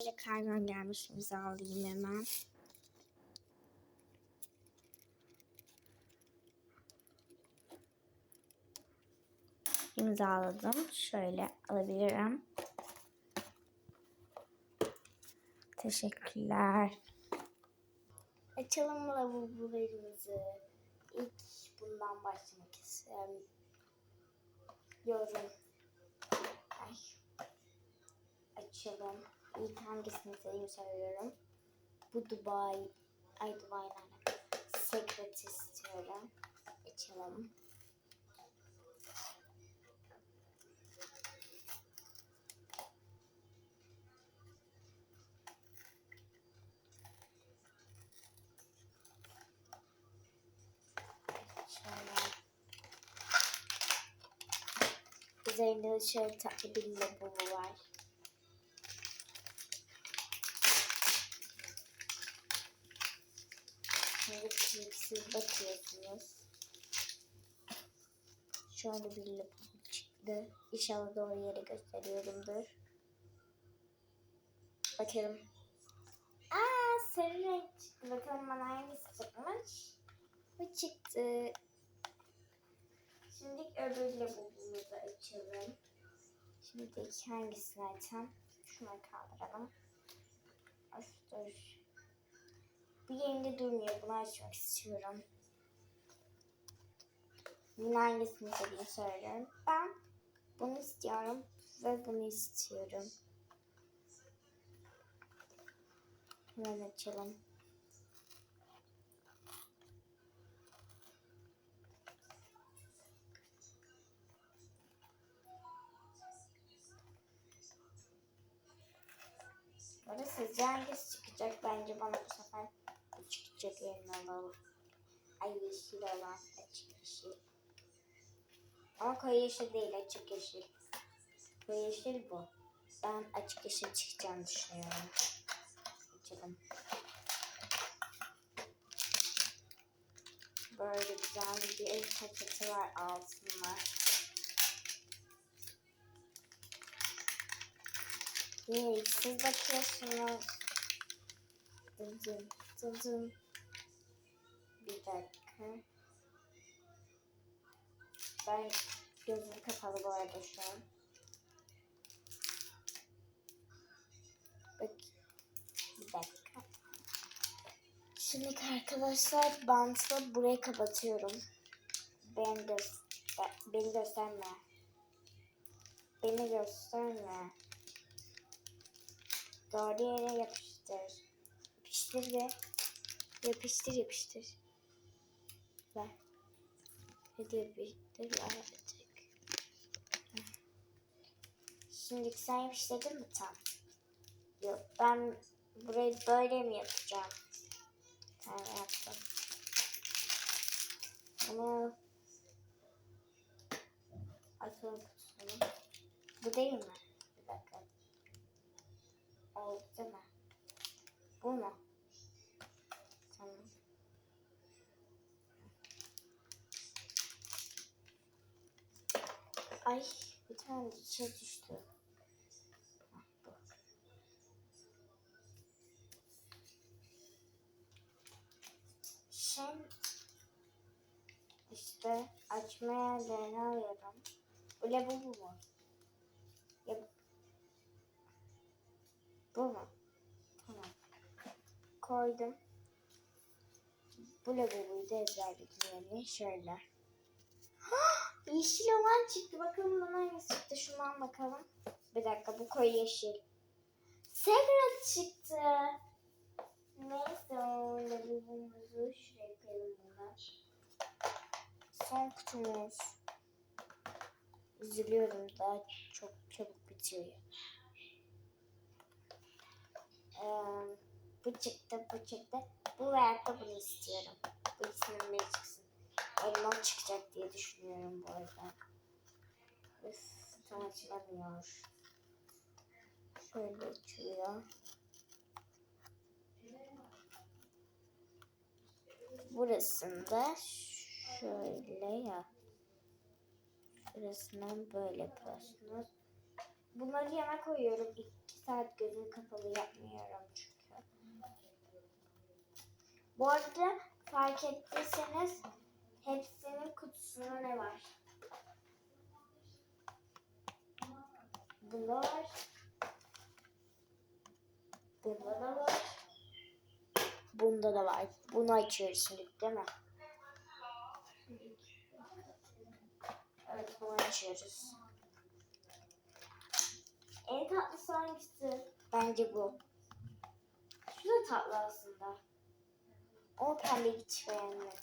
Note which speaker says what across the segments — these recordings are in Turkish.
Speaker 1: Böyle kargon gelmiş imzalayayım hemen. İmzaladım. Şöyle alabilirim. Teşekkürler. Açalım lavabolarımızı. İlk bundan başlamak istiyorum. Yorum. Ay. Açalım. İlk hangisini seveyim söylüyorum. Bu Dubai. Ay Dubai nerede? Secret istiyorum. Açalım. Üzerinde de şöyle tatlı bir lavabo var. Şimdi siz bakıyorsunuz. Şöyle bir lavabo çıktı. İnşallah doğru yere gösteriyorumdur. Bakalım. Aa sarı renk çıktı. Bakalım bana hangisi çıkmış. Bu çıktı. Şimdi öbür lavabomuzu açalım. Şimdi hangisini açalım? Şunu kaldıralım. Dur. Bu yerinde durmuyor. Bunu açmak istiyorum. Bunun hangisini istediğimi söylüyorum. Ben bunu istiyorum ve bunu istiyorum. Hemen açalım. Burada sizce hangisi çıkacak? Bence bana bu sefer yerine alalım. Ay yeşil olan açık yeşil. Ama koyu yeşil değil açık yeşil. Koyu yeşil bu. Ben açık yeşil çıkacağını düşünüyorum. Açalım. Böyle güzel bir paketi var altında. Yine siz bakıyorsunuz. Dıdım dıdım. Bir dakika. Ben gözüm kapalı bu arada şu an. Bak. Bir dakika. Şimdi arkadaşlar bantla burayı kapatıyorum. Ben göster beni gösterme. Beni gösterme. Doğru yere yapıştır. Yapıştır ve yapıştır yapıştır. Ver. Hadi yapıştır artık. Şimdi sen yapıştırdın mı tam? Yok ben burayı böyle mi yapacağım? Tamam yaptım. Bunu açalım kutusunu. Bu değil mi? Bir dakika. Oldu değil mi? Bu mu? Tamam. Ay bir tane şey düştü. Bu. Şimdi işte açmaya deniyorum. Bu ne bu bu mu? Ya, bu mu? Tamam. Koydum. Bu lavabuydu ezberliklerini şöyle. yeşil olan çıktı. Bakalım bana hangisi çıktı. Şundan bakalım. Bir dakika bu koyu yeşil. Secret çıktı. Neyse o lavabumuzu şuraya koyalım buna. Son kutumuz. Üzülüyorum daha çok çabuk bitiyor. Ee, bu çıktı, bu çıktı. Bu veyahut da bunu istiyorum. Bu ikisinden biri Elmam çıkacak diye düşünüyorum bu arada. Tam açılamıyor. Şöyle açılıyor. Burasında şöyle ya. Şurasından böyle yapıyorsunuz. Bunları yana koyuyorum. İkisi saat gözüm kapalı yapmıyorum çünkü. Bu arada fark ettiyseniz hepsinin kutusunda ne var? Bunda var. Bunda da var. Bunda da var. Bunu açıyoruz şimdi değil mi? Evet bunu açıyoruz. En tatlısı hangisi? Bence bu. Şu da tatlı aslında. O pembe hiç beğenmedim.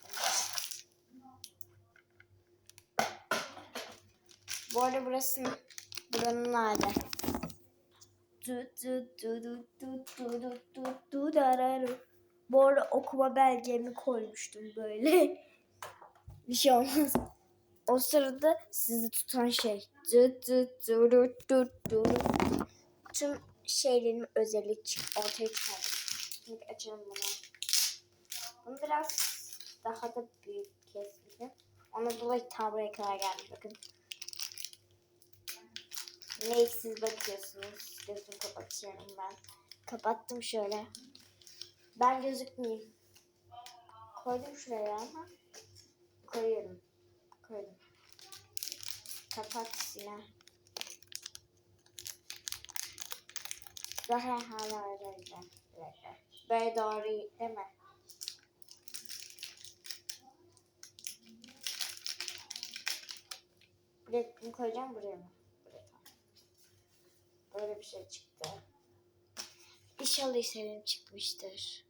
Speaker 1: Bu arada burası buranın hali. Bu arada okuma belgemi koymuştum böyle. Bir şey olmaz. O sırada sizi tutan şey. Tüm şeylerin özellik ortaya çıkardım. Şimdi açalım bunu. Bunu biraz daha da büyük kesmedim. Ona dolayı tabloya kadar geldi. Bakın. Ne siz bakıyorsunuz. Gözümü kapatıyorum ben. Kapattım şöyle. Ben gözükmeyeyim. Koydum şuraya ama. Koyuyorum. Koydum. Kapat yine. Daha hala öyle. Böyle doğru değil mi? Buraya koyacağım buraya mı? Böyle bir şey çıktı. İnşallah istediğim çıkmıştır.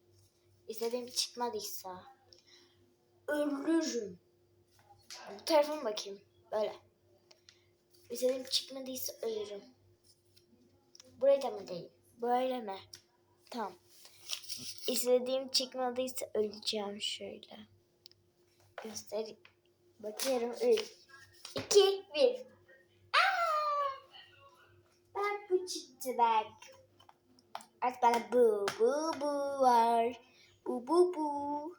Speaker 1: İstediğim çıkmadıysa ölürüm. Bu mı bakayım? Böyle. İstediğim çıkmadıysa ölürüm. Buraya da mı değil? Böyle mi? Tamam. İstediğim çıkmadıysa öleceğim şöyle. Göstereyim. Bakıyorum. 3, 2, 1. çıktı bak. Artık bana bu bu bu var. Bu bu bu.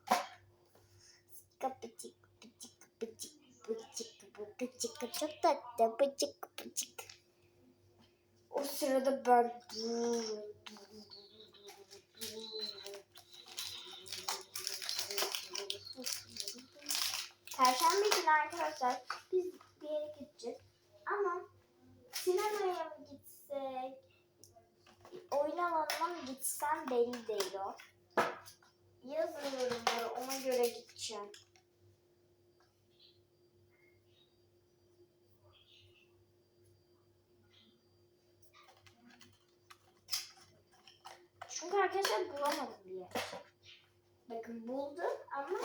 Speaker 1: Kapıcık kapıcık kapıcık kapıcık kapıcık çok tatlı kapıcık kapıcık. O sırada ben Perşembe günü arkadaşlar biz bir yere gideceğiz. Ama sinemaya mı gitsek, oyun alanına mı gitsem belli değil o. Yazın yorumları gideceğim. Çünkü arkadaşlar bulamadım bir yer. Bakın buldum ama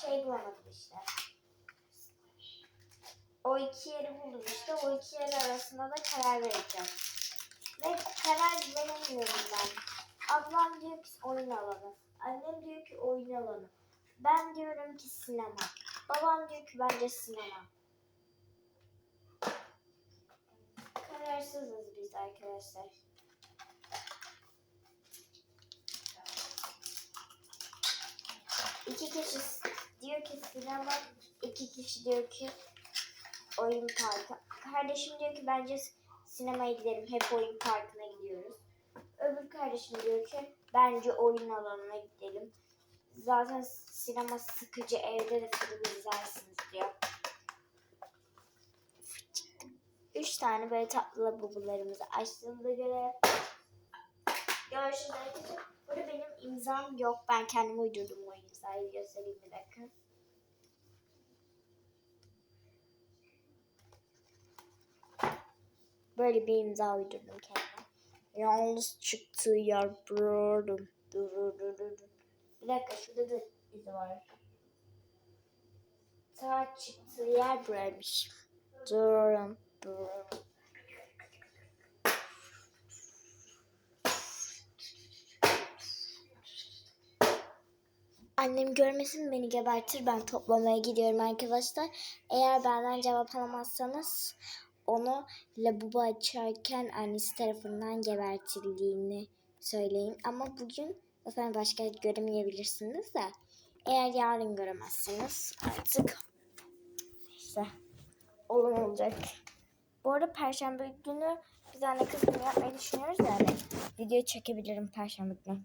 Speaker 1: şey bulamadım işte. O iki yeri buldum işte. O iki yer arasında da karar vereceğim. Ve karar veremiyorum ben. Ablam diyor ki oyun alanı. Annem diyor ki oyun alanı. Ben diyorum ki sinema. Babam diyor ki bence sinema. Kararsızız biz arkadaşlar. İki kişi diyor ki sinema, iki kişi diyor ki oyun parkı. Kardeşim diyor ki bence sinemaya gidelim. Hep oyun parkına gidiyoruz. Öbür kardeşim diyor ki bence oyun alanına gidelim. Zaten sinema sıkıcı evde de film izlersiniz diyor. Üç tane böyle tatlı labubularımızı açtığımıza göre görüşürüz arkadaşlar. Burada benim imzam yok. Ben kendim uydurdum o imzayı. Göstereyim bir dakika. Böyle bir imza uydurdum kendime. Yalnız çıktığı yer buradum. Dur dur dur dur. Bir dakika şurada da izi var. Ta çıktığı yer buraymış. Durum durum. Annem görmesin beni gebertir. Ben toplamaya gidiyorum arkadaşlar. Eğer benden cevap alamazsanız onu labubu açarken annesi tarafından gebertildiğini söyleyin. Ama bugün zaten başka göremeyebilirsiniz de. Eğer yarın göremezsiniz artık işte olan olacak. Bu arada perşembe günü biz anne kız yapmayı düşünüyoruz yani. Video çekebilirim perşembe günü.